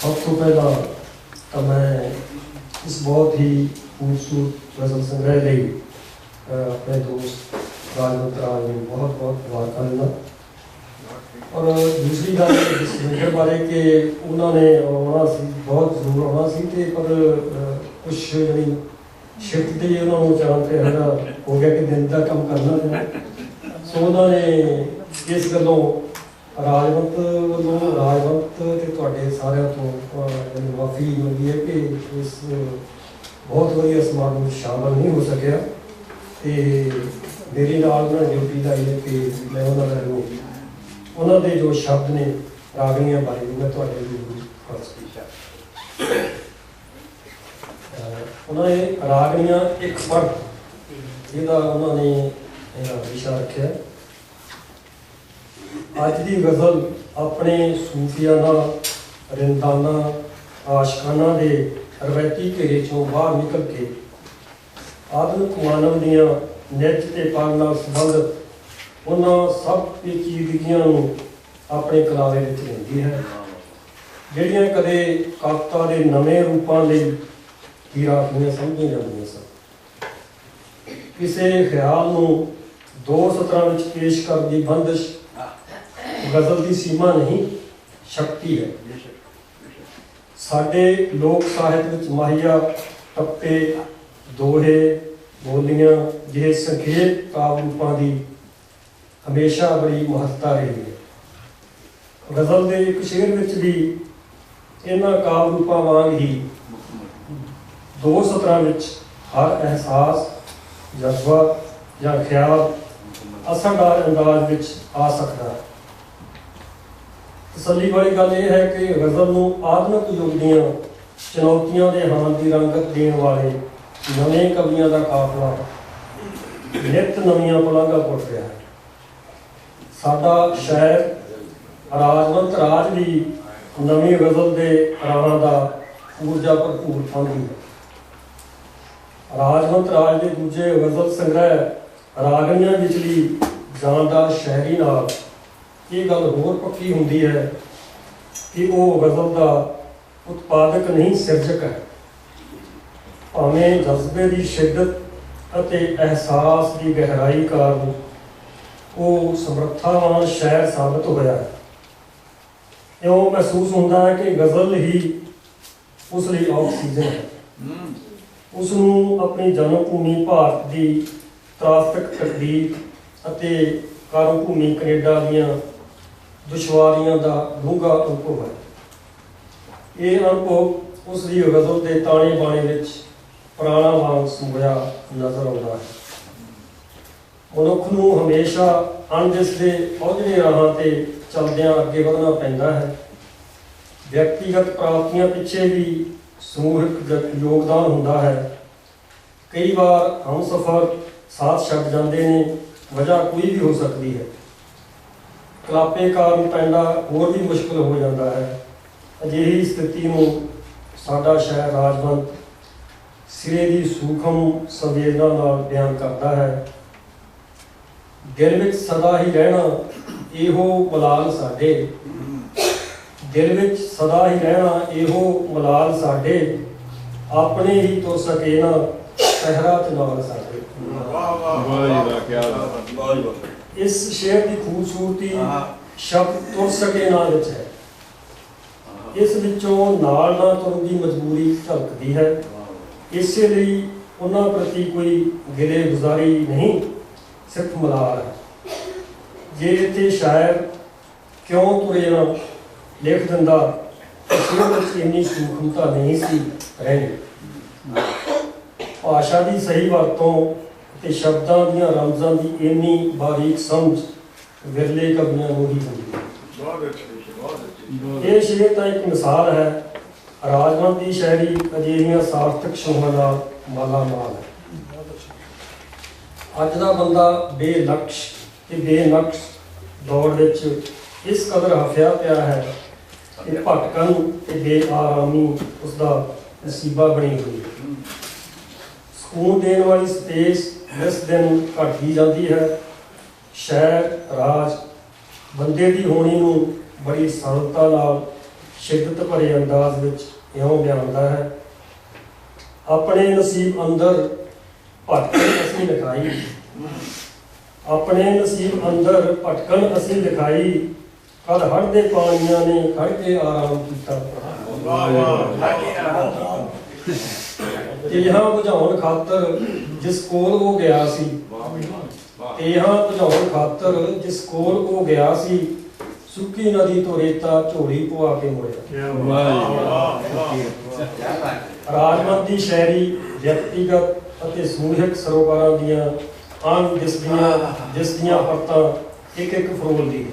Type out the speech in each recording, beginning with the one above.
ਸਭ ਤੋਂ ਪਹਿਲਾਂ ਤਾਂ ਮੈਂ ਇਸ ਬਹੁਤ ਹੀ ਖੂਬਸੂਰਤ ਗਜ਼ਲ ਸੰਗ੍ਰਹਿ ਲਈ ਅਹ, ਆਪਣੇ ਦੋਸਤ ਰਾਜਵੰਤ ਰਾਜ ਨੂੰ ਬਹੁਤ ਬਹੁਤ ਮੁਬਾਰਕਾਂ ਦਿੰਦਾ ਔਰ ਦੂਸਰੀ ਗੱਲ ਇਸ ਸਿੰਗਰ ਬਾਰੇ ਕਿ ਉਹਨਾਂ ਨੇ ਆਉਣਾ ਸੀ ਬਹੁਤ ਜ਼ਰੂਰ ਆਉਣਾ ਸੀ ਤੇ ਪਰ ਕੁਝ ਜਿਹੜੀ ਸ਼ਿਫਟ ਤੇ ਉਹਨਾਂ ਨੂੰ ਜਾਣ ਤੇ ਹੈਗਾ ਹੋ ਗਿਆ ਕਿ ਦਿਨ ਦਾ ਕੰਮ ਕਰਨਾ ਪੈਣਾ ਸੋ ਉਹਨਾਂ ਨੇ ਇਸ ਗੱਲੋਂ ਰਾਜਵੰਤ ਵੱਲੋਂ ਰਾਜਵੰਤ ਤੇ ਤੁਹਾਡੇ ਸਾਰਿਆਂ ਤੋਂ ਅਹ, ਮਾਫੀ ਮੰਗੀ ਹੈ ਕਿ ਇਸ ਬਹੁਤ ਵਧੀਆ ਸਮਾਗਮ ਵਿੱਚ ਸ਼ਾਮਲ ਨਹੀਂ ਹੋ ਸਕਿਆ। ਤੇ ਮੇਰੇ ਨਾਲ ਉਹਨਾਂ ਨੇ ਡਿਊਟੀ ਲਾਈ ਹੈ ਕਿ ਮੈਂ ਉਹਨਾਂ ਨੂੰ ਉਹਨਾਂ ਦੇ ਜੋ ਸ਼ਬਦ ਨੇ ਰਾਗਣੀਆਂ ਬਾਰੇ ਵੀ ਮੈਂ ਤੁਹਾਡੇ ਲਈ ਫਰਜ਼ ਕੀਤਾ ਉਹਨਾਂ ਨੇ ਰਾਗਣੀਆਂ ਇੱਕ ਫ਼ਰਕ ਜਿਹਦਾ ਉਹਨਾਂ ਨੇ ਵਿਸ਼ਾ ਰੱਖਿਆ। ਅੱਜ ਦੀ ਗਜ਼ਲ ਆਪਣੇ ਸੂਫੀਆਨਾ ਰਿੰਦਾਨਾ, ਆਸ਼ਕਾਨਾ ਦੇ ਰਵਾਇਤੀ ਘੇਰੇ ਚੋਂ ਬਾਹਰ ਨਿਕਲ ਕੇ ਆਧੁਨਿਕ ਮਾਨਵ ਦੀਆਂ ਨਿੱਜ ਤੇ ਪਲ ਨਾਲ ਸੰਬੰਧਿਤ ਉਹਨਾਂ ਸਭ ਪੇਚੀਦਗੀਆਂ ਨੂੰ ਆਪਣੇ ਕਲਾਵੇ ਵਿੱਚ ਲੈਂਦੀ ਹੈ। ਜਿਹੜੀਆਂ ਕਦੇ ਕਵਿਤਾ ਦੇ ਨਵੇਂ ਰੂਪਾਂ ਲਈ ਹੀਰਾਖੀਆਂ ਸਮਝੀਆਂ ਜਾਂਦੀਆਂ ਸਨ। ਕਿਸੇ ਖਿਆਲ ਨੂੰ ਦੋ ਸਤਰਾਂ ਵਿੱਚ ਪੇਸ਼ ਕਰਨ ਦੀ ਬੰਦਸ਼ ਗਜ਼ਲ ਦੀ ਸੀਮਾ ਨਹੀਂ, ਸ਼ਕਤੀ ਹੈ। ਸਾਡੇ ਲੋਕ ਸਾਹਿਤ ਵਿੱਚ ਮਾਹੀਆ, ਟੱਪੇ, ਦੋਹੇ, ਬੋਲੀਆਂ ਜਿਹੇ ਸੰਖੇਪ ਕਾਵਿ ਰੂਪਾਂ ਦੀ ਹਮੇਸ਼ਾ ਬੜੀ ਮਹੱਤਤਾ ਰਹੀ ਹੈ। ਗਜ਼ਲ ਦੇ ਇੱਕ ਸ਼ੇਰ ਵਿੱਚ ਵੀ ਇਹਨਾਂ ਕਾਵਿ ਰੂਪਾਂ ਵਾਂਗ ਹੀ ਦੋ ਸਤਰਾਂ ਵਿੱਚ ਹਰ ਅਹਿਸਾਸ, ਜਜ਼ਬਾ ਜਾਂ ਖਿਆਲ ਅਸਰਦਾਰ ਅੰਦਾਜ਼ ਵਿੱਚ ਆ ਸਕਦਾ ਹੈ। ਤਸੱਲੀ ਵਾਲੀ ਗੱਲ ਇਹ ਹੈ ਕਿ ਗਜ਼ਲ ਨੂੰ ਆਧੁਨਿਕ ਯੁੱਗ ਦੀਆਂ ਚੁਣੌਤੀਆਂ ਦੇ ਹਾਨ ਦੀ ਰੰਗਤ ਦੇਣ ਵਾਲੇ ਨਵੇਂ ਕਵੀਆਂ ਦਾ ਕਾਫਲਾ ਨਿਤ ਨਵੀਆਂ ਪੁਲਾਂਘਾਂ ਪੁੱਟ ਰਿਹਾ ਸਾਡਾ ਸ਼ਾਇਰ ਰਾਜਵੰਤ ਰਾਜ ਵੀ ਨਵੀਂ ਗਜ਼ਲ ਦੇ ਰਾਹਾਂ ਦਾ ਊਰਜਾ ਭਰਪੂਰ ਫੰਦੀ ਰਾਜਵੰਤ ਰਾਜ ਦੇ ਦੂਜੇ ਗਜ਼ਲ ਸੰਗ੍ਰਹਿ ਰਾਗਨੀਆਂ ਵਿਚਲੀ ਜਾਨਦਾਰ ਸ਼ਾਇਰੀ ਨਾਲ ਇਹ ਗੱਲ ਹੋਰ ਪੱਕੀ ਹੁੰਦੀ ਹੈ ਕਿ ਉਹ ਗਜ਼ਲ ਦਾ ਉਤਪਾਦਕ ਨਹੀਂ, ਸਿਰਜਕ ਹੈ? ਭਾਵੇਂ ਜਜ਼ਬੇ ਦੀ ਸ਼ਿੱਦਤ ਅਤੇ ਅਹਿਸਾਸ ਦੀ ਗਹਿਰਾਈ ਕਾਰਨ ਉਹ ਸਮਰੱਥਾਵਾਨ ਸ਼ਾਇਰ ਸਾਬਤ ਹੋਇਆ ਹੈ। ਇਉਂ ਮਹਿਸੂਸ ਹੁੰਦਾ ਹੈ ਕਿ ਗਜ਼ਲ ਹੀ ਉਸ ਲਈ ਆਕਸੀਜਨ ਹੈ। ਉਸ ਨੂੰ ਆਪਣੀ ਜਨਮ ਭੂਮੀ ਭਾਰਤ ਦੀ ਤਰਾਸਤਕ ਤਕਦੀਰ ਅਤੇ ਕਰਮ ਭੂਮੀ ਕੈਨੇਡਾ ਦੀਆਂ ਦੁਸ਼ਵਾਰੀਆਂ ਦਾ ਡੂੰਘਾ ਅਨੁਭਵ ਹੈ। ਇਹ ਅਨੁਭਵ ਉਸ ਦੀ ਗਜ਼ਲ ਦੇ ਤਾਣੇ ਬਾਣੇ ਵਿੱਚ ਪੁਰਾਣਾ ਵਾਂਗ ਸਮੋਇਆ ਨਜ਼ਰ ਆਉਂਦਾ ਹੈ। ਮਨੁੱਖ ਨੂੰ ਹਮੇਸ਼ਾ ਅਣਦਿਸਦੇ ਔਜਲੇ ਰਾਹਾਂ ਤੇ ਚੱਲਦਿਆਂ ਅੱਗੇ ਵਧਣਾ ਪੈਂਦਾ ਹੈ। ਵਿਅਕਤੀਗਤ ਪ੍ਰਾਪਤੀਆਂ ਪਿੱਛੇ ਵੀ ਸਮੂਹਿਕ ਯੋਗਦਾਨ ਹੁੰਦਾ ਹੈ। ਕਈ ਵਾਰ ਹਮਸਫਰ ਸਾਥ ਛੱਡ ਜਾਂਦੇ ਨੇ, ਵਜ੍ਹਾ ਕੋਈ ਵੀ ਹੋ ਸਕਦੀ ਹੈ। ਕਲਾਪੇ ਕਾਰਨ ਪੈਂਦਾ ਹੋਰ ਵੀ ਮੁਸ਼ਕਲ ਹੋ ਜਾਂਦਾ ਹੈ। ਅਜਿਹੀ ਸਥਿਤੀ ਨੂੰ ਸਾਡਾ ਸ਼ਾਇਰ ਰਾਜਵੰਤ ਸਿਰੇ ਦੀ ਸੂਖਮ ਸੰਵੇਦਨਾ ਨਾਲ ਬਿਆਨ ਕਰਦਾ ਹੈ। ਦਿਲ ਵਿੱਚ ਸਦਾ ਹੀ ਰਹਿਣਾ ਇਹੋ ਮਲਾਲ ਸਾਡੇ। ਦਿਲ ਵਿੱਚ ਸਦਾ ਹੀ ਰਹਿਣਾ ਇਹੋ ਮਲਾਲ ਸਾਡੇ। ਆਪਣੇ ਹੀ ਤੁਰ ਸਕੇ ਨਾ ਸਹਿਰਾ ਤੇ ਨਾਲ ਸਾਡੇ। ਵਾਹ ਵਾਹ ਵਾਹ ਜੀ ਵਾਹ, ਕਿਆ ਬਾਤ। ਵਾਹ ਜੀ ਵਾਹ। ਇਸ ਸ਼ੇਰ ਦੀ ਖੂਬਸੂਰਤੀ। ਸ਼ਬਦ ਤੁਰ ਸਕੇ ਨਾ ਵਿੱਚ ਹੈ। ਇਸ ਵਿੱਚੋਂ ਨਾਲ ਨਾ ਤੁਰਨ ਦੀ ਮਜਬੂਰੀ ਝਲਕਦੀ ਹੈ। ਇਸੇ ਲਈ ਉਹਨਾਂ ਪ੍ਰਤੀ ਕੋਈ ਗਿਲੇ ਗੁਜ਼ਾਰੀ ਨਹੀਂ ਸਿਰਫ ਮਲਾਲ ਹੈ। ਜੇ ਇੱਥੇ ਸ਼ਾਇਰ ਕਿਉਂ ਤੁਰੇ ਨਾ ਲਿਖ ਦਿੰਦਾ ਸ਼ੇਰ ਵਿੱਚ ਇੰਨੀ ਸੂਖਮਤਾ ਨਹੀਂ ਸੀ ਰਹਿਣੀ। ਭਾਸ਼ਾ ਦੀ ਸਹੀ ਵਰਤੋਂ ਤੇ ਸ਼ਬਦਾਂ ਦੀਆਂ ਰਮਜ਼ਾਂ ਦੀ ਇੰਨੀ ਬਾਰੀਕ ਸਮਝ ਵਿਰਲੇ ਕਵੀਆਂ ਨੂੰ ਹੀ ਹੁੰਦੀ। ਹੈ ਬਹੁਤ ਅੱਛੀ ਬਹੁਤ ਅੱਛੀ। ਇਹ ਸ਼ੇਰ ਤਾਂ ਇੱਕ ਮਿਸਾਲ ਹੈ ਰਾਜਵੰਤ ਦੀ ਸ਼ਾਇਰੀ ਅਜਿਹੀਆਂ ਸਾਰਥਕ ਸ਼ੋਹਾਂ ਨਾਲ ਮਾਲਾ ਮਾਲ ਹੈ ਅੱਜ ਦਾ ਬੰਦਾ ਬੇਲਕਸ਼ ਤੇ ਬੇਨਕਸ਼ ਦੌੜ ਵਿੱਚ ਇਸ ਕਦਰ ਹਫਿਆ ਪਿਆ ਹੈ ਕਿ ਭਟਕਣ ਤੇ ਬੇਆਰਾਮੀ ਉਸ ਦਾ ਨਸੀਬਾ ਬਣੀ ਹੋਈ ਹੈ। ਸਕੂਨ ਦੇਣ ਵਾਲੀ ਸਪੇਸ ਇਸ ਦਿਨ ਘਟਦੀ ਜਾਂਦੀ ਹੈ, ਸ਼ਹਿਰ, ਰਾਜ, ਬੰਦੇ ਦੀ ਹੋਣੀ ਨੂੰ ਬੜੀ ਸਰਲਤਾ ਨਾਲ ਸ਼ਿੱਦਤ ਭਰੇ ਅੰਦਾਜ਼ ਵਿੱਚ ਇਉਂ ਬਿਆਨਦਾ ਹੈ, ਆਪਣੇ ਨਸੀਬ ਅੰਦਰ ਭਟਕਣ ਅਸੀਂ ਲਿਖਾਈ। ਆਪਣੇ ਨਸੀਬ ਅੰਦਰ ਭਟਕਣ ਅਸੀਂ ਲਿਖਾਈ। ਕਦ ਹੜ੍ਹ ਦੇ ਪਾਣੀਆਂ ਨੇ ਖੜ ਕੇ ਆਰਾਮ ਕੀਤਾ। ਵਾਹ ਵਾਹ। ਤੇਹਾਂ ਬੁਝਾਉਣ ਖਾਤਰ ਜਿਸ ਕੋਲ ਉਹ ਗਿਆ ਸੀ ਤੇਹਾਂ ਬੁਝਾਉਣ ਖਾਤਰ ਜਿਸ ਕੋਲ ਉਹ ਗਿਆ ਸੀ ਸੁੱਕੀ ਨਦੀ ਤੋਂ ਰੇਤਾ ਝੋਲੀ ਪਵਾ ਕੇ ਮੁੜਿਆ। ਰਾਜਮੰਦੀ ਸ਼ਹਿਰੀ ਵਿਅਕਤੀਗਤ ਅਤੇ ਸਮੂਹਿਕ ਸਰੋਕਾਰਾਂ ਦੀਆਂ ਆਨ ਦਿਸਦੀਆਂ ਦਿਸਦੀਆਂ ਪਰਤਾਂ ਇੱਕ ਇੱਕ ਫਰੋਲਦੀ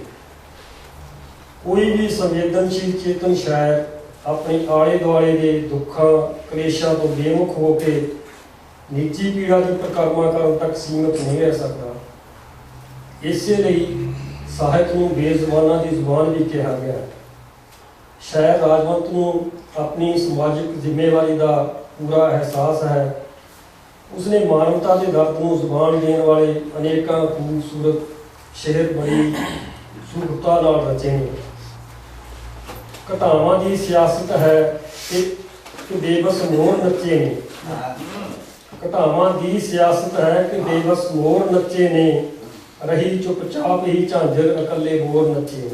ਕੋਈ ਵੀ ਸੰਵੇਦਨਸ਼ੀਲ ਚੇਤਨ ਸ਼ਾਇਰ ਆਪਣੇ ਆਲੇ ਦੁਆਲੇ ਦੇ ਦੁੱਖਾਂ, ਕਲੇਸ਼ਾਂ ਤੋਂ ਬੇਮੁਖ ਹੋ ਕੇ ਨਿੱਜੀ ਪੀੜਾ ਦੀ ਪ੍ਰਕਰਮਾ ਕਰਨ ਤੱਕ ਸੀਮਿਤ ਨਹੀਂ ਰਹਿ ਸਕਦਾ। ਇਸੇ ਲਈ ਸਾਹਿਤ ਨੂੰ ਬੇਜ਼ੁਬਾਨਾਂ ਦੀ ਜ਼ੁਬਾਨ ਵੀ ਕਿਹਾ ਗਿਆ। ਹੈ। ਸ਼ਾਇਰ ਰਾਜਵੰਤ ਨੂੰ ਆਪਣੀ ਸਮਾਜਿਕ ਜ਼ਿੰਮੇਵਾਰੀ ਦਾ ਪੂਰਾ ਅਹਿਸਾਸ ਹੈ। ਉਸਨੇ ਮਾਨਵਤਾ ਦੇ ਦਰਦ ਨੂੰ ਜ਼ੁਬਾਨ ਦੇਣ ਵਾਲੇ ਅਨੇਕਾਂ ਖੂਬਸੂਰਤ ਸ਼ੇਰ ਬੜੀ ਸੁਰਤਾ ਨਾਲ ਰਚੇ ਨੇ। ਘਟਾਵਾਂ ਦੀ ਸਿਆਸਤ ਹੈ ਕਿ ਕਿ ਬੇਬਸ ਮੋਰ ਨੱਚੇ ਨੇ। ਘਟਾਵਾਂ ਦੀ ਸਿਆਸਤ ਹੈ ਕਿ ਬੇਬਸ ਮੋਰ ਨੱਚੇ ਨੇ। ਰਹੀ ਚੁੱਪਚਾਪ ਹੀ ਝਾਂਜਰ ਇਕੱਲੇ ਮੋਰ ਨੱਚੇ ਨੇ।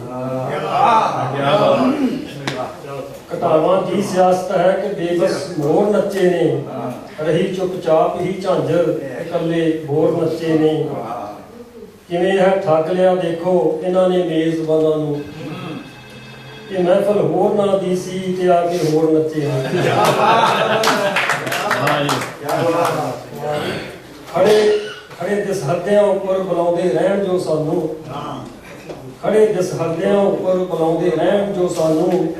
ਘਟਾਵਾਂ ਦੀ ਸਿਆਸਤ ਹੈ ਕਿ ਬੇਬਸ ਮੋਰ ਨੱਚੇ ਨੇ। ਰਹੀ ਚੁੱਪਚਾਪ ਹੀ ਝਾਂਜਰ ਇਕੱਲੇ ਬੋਰ ਨੱਚੇ ਨੇ। ਕਿਵੇਂ ਹੈ? ਠੱਗ ਲਿਆ ਦੇਖੋ। ਇਹਨਾਂ ਨੇ ਮੇਜ਼ਬਾਨਾਂ ਨੂੰ ਕਿ ਮਹਿਫਲ ਹੋਰ ਨਾ ਦੀ ਸੀ ਤੇ ਆ ਕੇ ਹੋਰ ਨੱਚੇ ਨੇ ਖੜੇ ਖੜੇ ਦਿਸ ਹੱਦਿਆਂ ਉੱਪਰ ਬੁਲਾਉਂਦੇ ਰਹਿਣ ਜੋ ਸਾਨੂੰ। ਖੜੇ ਦਿਸ ਹੱਦਿਆਂ ਉੱਪਰ ਬੁਲਾਉਂਦੇ ਰਹਿਣ ਜੋ ਸਾਨੂੰ।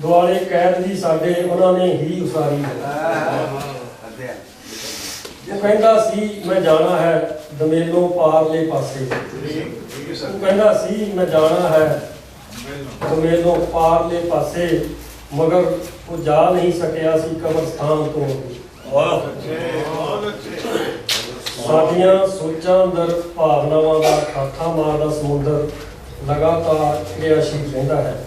ਦੁਆਲੇ ਕੈਦ ਦੀ ਸਾਡੇ, ਉਹਨਾਂ ਨੇ ਹੀ ਉਸਾਰੀ ਉਹ ਕਹਿੰਦਾ ਸੀ, ਮੈਂ ਜਾਣਾ ਹੈ ਦਮੇਲੋਂ ਪਾਰਲੇ ਪਾਸੇ। ਉਹ ਕਹਿੰਦਾ ਸੀ, ਮੈਂ ਜਾਣਾ ਹੈ ਦਮੇਲੋਂ ਪਾਰਲੇ ਪਾਸੇ, ਮਗਰ ਉਹ ਜਾ ਨਹੀਂ ਸਕਿਆ ਸੀ ਕਬਰਸਤਾਨ ਤੋਂ। ਸਾਡੀਆਂ ਸੋਚਾਂ ਅੰਦਰ, ਭਾਵਨਾਵਾਂ ਦਾ ਖਾਖਾ ਮਾਰਦਾ ਸਮੁੰਦਰ ਲਗਾਤਾਰ ਕਿਰਿਆਸ਼ੀਲ ਰਹਿੰਦਾ ਹੈ।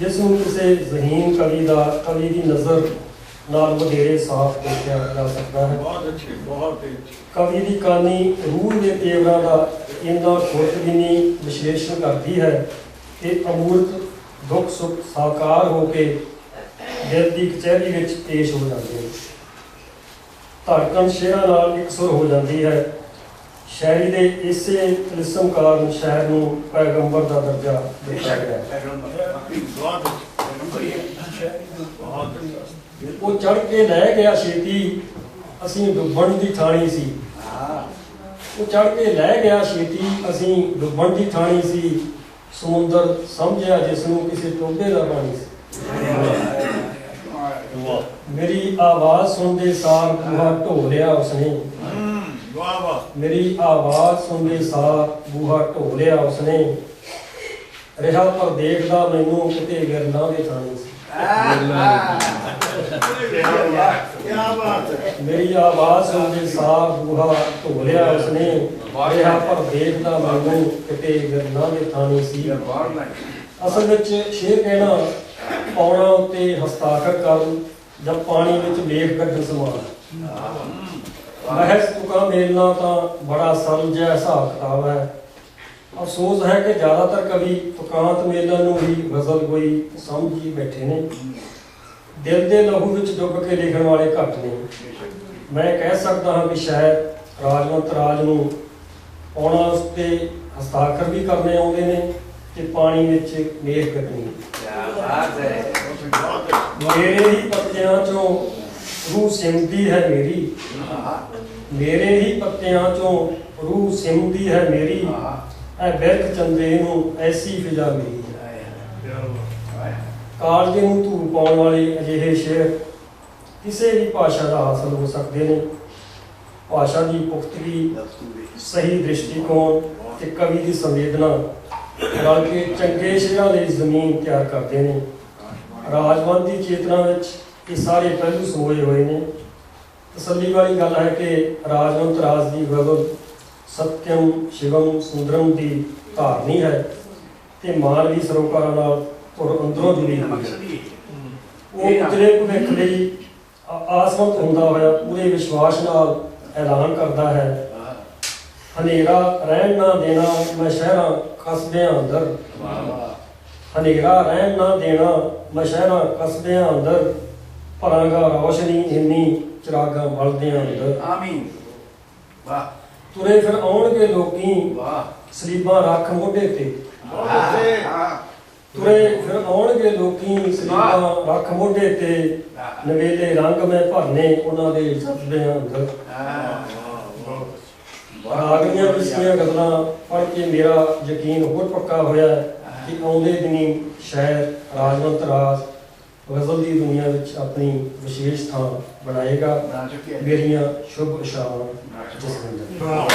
ਜਿਸ ਨੂੰ ਕਿਸੇ ਜ਼ਹੀਨ ਕਵੀ ਦਾ ਕਵੀ ਦੀ ਨਜ਼ਰ ਨਾਲ ਵਧੇਰੇ ਸਾਫ਼ ਦੇਖਿਆ ਜਾ ਸਕਦਾ ਹੈ। ਬਹੁਤ ਅੱਛੇ ਬਹੁਤ ਅੱਛੇ ਕਵੀ ਦੀ ਕਹਾਣੀ ਰੂਹ ਦੇ ਤੇਵਰਾਂ ਦਾ ਇੰਨਾ ਖੁਰਦਬੀਨੀ ਵਿਸ਼ਲੇਸ਼ਣ ਕਰਦੀ ਹੈ ਕਿ ਅਮੂਰਤ, ਦੁੱਖ, ਸੁੱਖ, ਸਾਕਾਰ ਹੋ ਕੇ ਦਿਲ ਦੀ ਕਚਹਿਰੀ ਵਿੱਚ ਪੇਸ਼ ਹੋ ਜਾਂਦੇ ਹਨ। ਧੜਕਣ ਸ਼ੇਰਾਂ ਨਾਲ ਇਕਸੁਰ ਹੋ ਜਾਂਦੀ ਹੈ। ਸ਼ਾਇਰੀ ਦੇ ਇਸੇ ਤਿਲਸਮ ਕਾਰਨ ਸ਼ਾਇਰ ਨੂੰ ਪੈਗੰਬਰ ਦਾ ਦਰਜਾ ਦਿੱਤਾ ਗਿਆ। ਉਹ ਚੜ ਕੇ ਲੈ ਗਿਆ ਛੇਤੀ। ਅਸੀਂ ਡੁੱਬਣ ਦੀ ਥਾਣੀ ਸੀ। ਉਹ ਚੜ ਕੇ ਲੈ ਗਿਆ ਛੇਤੀ। ਅਸੀਂ ਡੁੱਬਣ ਦੀ ਥਾਣੀ ਸੀ। ਸਮੁੰਦਰ ਸਮਝਿਆ ਜਿਸ ਨੂੰ ਕਿਸੇ ਟੋਭੇ ਦਾ ਪਾਣੀ ਸੀ। ਮੇਰੀ ਆਵਾਜ਼ ਸੁਣਦੇ ਸਾਰ ਬੂਹਾ ਢੋ ਲਿਆ ਉਸਨੇ। ਵਾਹ ਵਾਹ ਮੇਰੀ ਆਵਾਜ਼ ਸੁਣਦੇ ਸਾਰ ਬੂਹਾ ਢੋ ਲਿਆ ਉਸਨੇ। ਰਿਹਾ ਪਰ ਦੇਖਦਾ ਮੈਨੂੰ ਕਿਤੇ ਗਿਰਨਾ ਦੇ ਥਾਣੀ ਸੀ। ਕੀ ਮੇਰੀ ਆਵਾਜ਼ ਸੁਣਦੇ ਸਾਰ ਬੂਹਾ ਢੋ ਲਿਆ ਉਸਨੇ ਰਿਹਾ ਪਰ ਦੇਖਦਾ ਮੈਨੂੰ ਕਿਤੇ ਗਿਰਨਾ ਦੇ ਥਾਣੀ ਸੀ। ਅਸਲ ਵਿੱਚ ਸ਼ੇਰ ਕਹਿਣਾ ਪੌਣਾ ਉੱਤੇ ਹਸਤਾਖਰ ਕਰਨ ਜਾਂ ਪਾਣੀ ਵਿੱਚ ਲੇਖ ਕੱਢਣ ਸਮਾਨ। ਮਹਿਜ਼ ਤੁਕਾ ਮੇਲਣਾ ਤਾਂ ਬੜਾ ਸਰਲ ਜਿਹਾ ਹਿਸਾਬ ਕਿਤਾਬ ਹੈ। ਅਫਸੋਸ ਹੈ ਕਿ ਜ਼ਿਆਦਾਤਰ ਕਵੀ ਤੁਕਾਂਤ ਮੇਲਣ ਨੂੰ ਹੀ ਗਜ਼ਲ ਕੋਈ ਸਮਝ ਹੀ ਬੈਠੇ ਨੇ। ਦਿਲ ਦੇ ਲਹੂ ਵਿੱਚ ਡੁੱਬ ਕੇ ਲਿਖਣ ਵਾਲੇ ਘੱਟ ਨੇ। ਮੈਂ ਕਹਿ ਸਕਦਾ ਹਾਂ ਕਿ ਸ਼ਾਇਦ ਰਾਜਵੰਤ ਰਾਜ ਨੂੰ ਪੌਣਾ ਉਸਤੇ ਹਸਤਾਖਰ ਵੀ ਕਰਨੇ ਆਉਂਦੇ ਨੇ ਤੇ ਪਾਣੀ ਵਿੱਚ ਬਹੁਤ ਅੱਛੇ ਮੇਰੇ ਹੀ ਪੱਤਿਆਂ ਚੋਂ ਰੂਹ ਸਿਮਦੀ ਹੈ ਮੇਰੀ। ਮੇਰੇ ਹੀ ਪੱਤਿਆਂ ਚੋਂ ਰੂਹ ਸਿਮਦੀ ਹੈ ਮੇਰੀ। ਐ ਬਿਰਖ ਚੰਦੇ ਨੂੰ ਐਸੀ ਫਿਜ਼ਾ ਮੇਰੀ ਕਾਲਜੇ ਨੂੰ ਧੂ ਪਾਉਣ ਵਾਲੇ ਅਜਿਹੇ ਸ਼ੇਰ ਕਿਸੇ ਵੀ ਭਾਸ਼ਾ ਦਾ ਹਾਸਲ ਹੋ ਸਕਦੇ ਨੇ। ਭਾਸ਼ਾ ਦੀ ਪੁਖਤਗੀ ਸਹੀ ਦ੍ਰਿਸ਼ਟੀਕੋਣ ਤੇ ਕਵੀ ਦੀ ਸੰਵੇਦਨਾ ਰਲ ਕੇ ਚੰਗੇ ਸ਼ੇਰਾਂ ਲਈ ਜ਼ਮੀਨ ਤਿਆਰ ਕਰਦੇ ਨੇ। ਰਾਜਵੰਤ ਦੀ ਚੇਤਨਾ ਵਿੱਚ ਇਹ ਸਾਰੇ ਪਹਿਲੂ ਸਮੋਏ ਹੋਏ ਨੇ। ਤਸੱਲੀ ਵਾਲੀ ਗੱਲ ਹੈ ਕਿ ਰਾਜਵੰਤ ਰਾਜ ਦੀ ਗਜ਼ਲ ਸਤਿਅਮ ਸ਼ਿਵਮ ਸੁੰਦਰਮ ਦੀ ਧਾਰਨੀ ਹੈ ਤੇ ਮਾਨਵੀ ਸਰੋਕਾਰਾਂ ਨਾਲ ਔਰ ਅੰਦਰੋਂ ਜੁੜੀ ਹੋਈ ਹੈ ਉਹ ਉਤਲੇ ਭਵਿੱਖ ਲਈ ਆਸਵੰਤ ਹੁੰਦਾ ਹੋਇਆ ਪੂਰੇ ਵਿਸ਼ਵਾਸ ਨਾਲ ਐਲਾਨ ਕਰਦਾ ਹੈ। ਵਾਹ ਹਨੇਰਾ ਰਹਿਣ ਨਾ ਦੇਣਾ ਮੈਂ ਸ਼ਹਿਰਾਂ ਕਸਬਿਆਂ ਅੰਦਰ। ਵਾਹ ਵਾਹ। ਹਨੇਰਾ ਰਹਿਣ ਨਾ ਦੇਣਾ ਮੈਂ ਸ਼ਹਿਰਾਂ ਕਸਬਿਆਂ ਅੰਦਰ। ਭਰਾਂਗਾ ਰੌਸ਼ਨੀ ਇੰਨੀ ਚਿਰਾਗਾਂ ਬਲਦਿਆਂ ਅੰਦਰ। ਆਮੀਨ। ਵਾਹ। ਤੁਰੇ ਫਿਰ ਆਉਣਗੇ ਲੋਕੀ ਵਾਹ। ਸਲੀਬਾਂ ਰੱਖ ਮੋਢੇ ਤੇ। ਹਾਂ। ਤੁਰੇ ਫਿਰ ਆਉਣਗੇ ਲੋਕੀ ਸਲੀਬਾਂ ਰੱਖ ਮੋਢੇ ਤੇ ਨਵੇਲੇ ਰੰਗ ਮੈਂ ਭਰਨੇ ਉਹਨਾਂ ਦੇ ਜਜ਼ਬਿਆਂ ਅੰਦਰ ਰਾਗੀਆਂ ਪਿਛਲੀਆਂ ਗੱਲਾਂ ਪੜ੍ਹ ਕੇ ਮੇਰਾ ਯਕੀਨ ਹੋਰ ਪੱਕਾ ਹੋਇਆ ਕਿ ਆਉਂਦੇ ਦਿਨੀ ਸ਼ਾਇਦ ਰਾਜਵੰਤ ਰਾਜ ਗਜ਼ਲ ਦੀ ਦੁਨੀਆ ਵਿੱਚ ਆਪਣੀ ਵਿਸ਼ੇਸ਼ ਥਾਂ ਬਣਾਏਗਾ ਮੇਰੀਆਂ ਸ਼ੁਭ ਇਸ਼ਾਰਾਂ ਜਸਵਿੰਦਰ